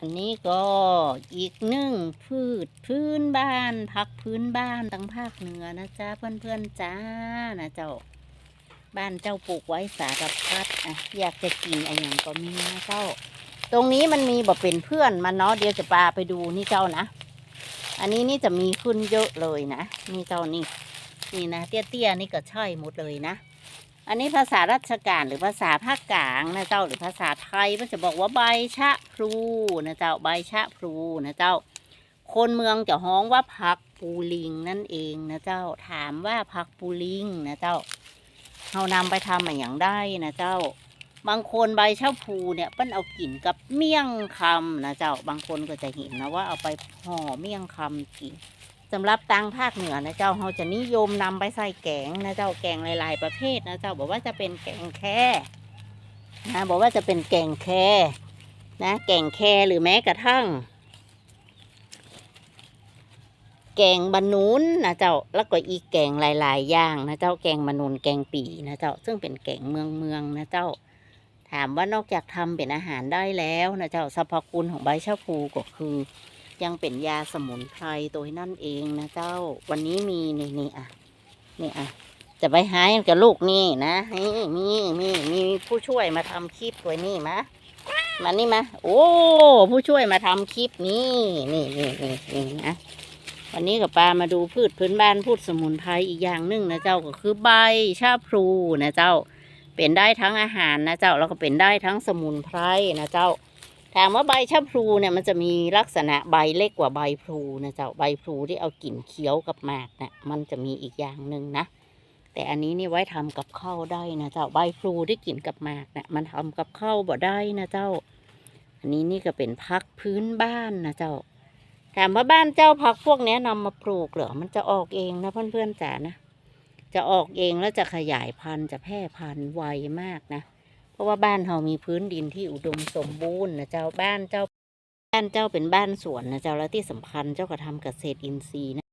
อันนี้ก็อีกหนึ่งพืชพื้นบ้านพักพื้นบ้านตั้งภาคเหนือนะจ๊ะเพื่อนๆจ้านะเจ้า บ้านเจ้าปลูกไว้สารพัดอะอยากจะกินอะไรอย่างก็มีนะเจ้า ตรงนี้มันมีแบบเป็นเพื่อนมันเนาะเดี๋ยวจะปาไปดูนี่เจ้านะ อันนี้นี่จะมีขึ้นเยอะเลยนะนี่เจ้านี่นี่นะเตี้ยๆนี่ก็ใช่หมดเลยนะ อันนี้ภาษาราชการหรือภาษาภาคกลางนะเจ้าหรือภาษาไทยมันจะบอกว่าใบชะพลูนะเจ้าใบชะพลูนะเจ้า คนเมืองจะฮ้องว่าผักปูลิงนั่นเองนะเจ้าถามว่าผักปูลิงนะเจ้าเรานำไปทำอะไรอย่างได้นะเจ้า บางคนใบชะพลูเนี่ยเปิ้นเอากลิ่นกับเมี่ยงคำนะเจ้าบางคนก็จะเห็นนะว่าเอาไปห่อเมี่ยงคำกิน สำหรับตังภาคเหนือนะเจ้าเขาจะนิยมนำไปใส่แกงนะเจ้าแกงหลาย ๆ ประเภทนะเจ้าบอกว่าจะเป็นแกงแค่นะบอกว่าจะเป็นแกงแค่นะแกงแค่หรือแม้กระทั่ง แกงบะนุนนะเจ้าแล้วก็อีกแกงหลาย ๆ อย่างนะเจ้าแกงบะนุนแกงปีนะเจ้าซึ่งเป็นแกงเมืองเมืองนะเจ้า ถามว่านอกจากทำเป็นอาหารได้แล้วนะเจ้าสรรพคุณของใบชะพูก็คือ ยังเป็นยาสมุนไพรตัวนั่นเองนะเจ้า วันนี้มีนี่นี่อะ นี่อะ จะไปหายกับลูกนี่นะนี่มีมีมีผู้ช่วยมาทำคลิปตัวนี้มะมานี่มาโอ้ ผู้ช่วยมาทำคลิปนี้นี่นี่นี่นี่นะวันนี้กับปลามาดูพืชพื้นบ้านพืชสมุนไพรอีกอย่างหนึ่งนะเจ้าก็คือใบชาพลูนะเจ้า เป็นได้ทั้งอาหารนะเจ้าแล้วก็เป็นได้ทั้งสมุนไพรนะเจ้า ถามว่าใบชะพลูเนี่ยมันจะมีลักษณะใบเล็กกว่าใบพลูนะเจ้าใบพลูที่เอากิ่นเคี้ยวกับหมากนะมันจะมีอีกอย่างหนึ่งนะ แต่อันนี้นี่ไว้ทำกับข้าวได้นะเจ้าใบพลูที่กินกับหมากนะมันทำกับข้าวบ่ได้นะเจ้า อันนี้นี่ก็เป็นพักพื้นบ้านนะเจ้า ถามว่าบ้านเจ้าพักพวกนี้ยนำมาปลูกเหรอมันจะออกเองนะเพื่อนๆจ๋านะจะออกเองแล้วจะขยายพันธุ์จะแพร่พันธุ์ไวมากนะ ราะว่าบ้านเรามีพื้นดินที่อุดมสมบูรณ์นะเจ้าบ้านเจ้าบ้านเจ้าเป็นบ้านสวนนะเจ้าแล้วที่สำคัญเจ้าก็ทำเกษตรอินทรีย์นะ